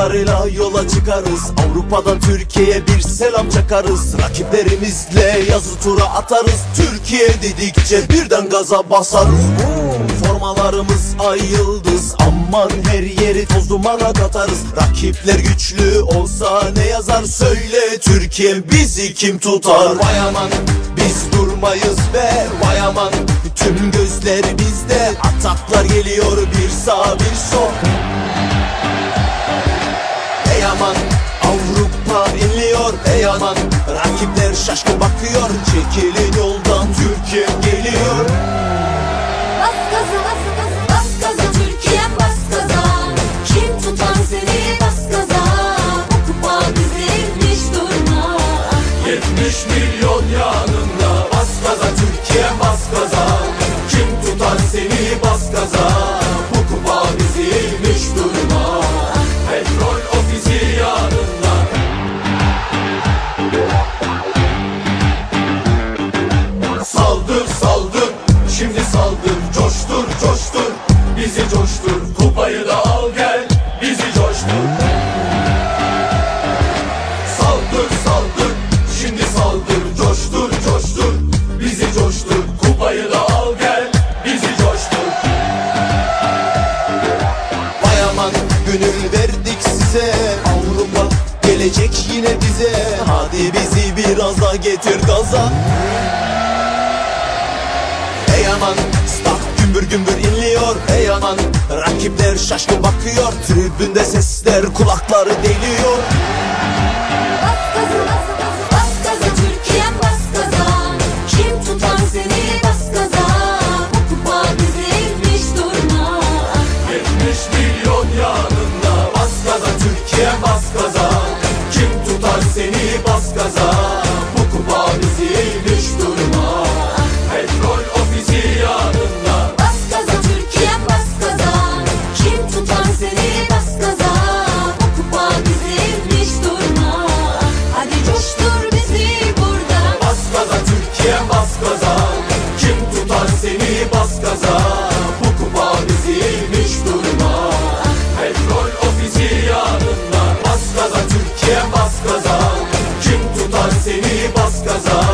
Umutlarıyla yola çıkarız. Avrupa'dan Türkiye'ye bir selam çakarız. Rakiplerimizle yazı tura atarız. Türkiye dedikçe birden gaza basarız Formalarımız ay yıldız Aman her yeri toz dumana katarız. Rakipler güçlü olsa ne yazar? Söyle Türkiye bizi kim tutar? Vay aman biz durmayız be. Vay aman tüm gözler bizde. Ataklar geliyor bir sağ bir sol aman Avrupa inliyor Ey aman. Rakipler şaşkın bakıyor Çekilin yoldan Türkiye geliyor. Bas gaza bas gaza bas gaza Türkiye bas gaza. Kim tutar seni bas gaza. Bu kupa bizim hiç durma 70 milyon yanında Kupayı da al gel Bizi coştur. Saldır saldır Şimdi saldır Coştur coştur. Bizi coştur Kupayı da al gel Bizi coştur. Vay aman gönül verdik size. Avrupa gelecek yine bize. Hadi bizi biraz daha getir gaza. Ey aman stat gümbür gümbür inliyor Ey aman. Rakipler şaşkın bakıyor Tribünde sesler kulakları deliyor. Bas gaza bas bas gaza Türkiye bas gaza. Kim tutar seni bas gaza? Bu kupa bizim hiç durma. 70 milyon yanında Bas gaza Türkiye bas gaza. Kim tutar seni bas gaza сказал.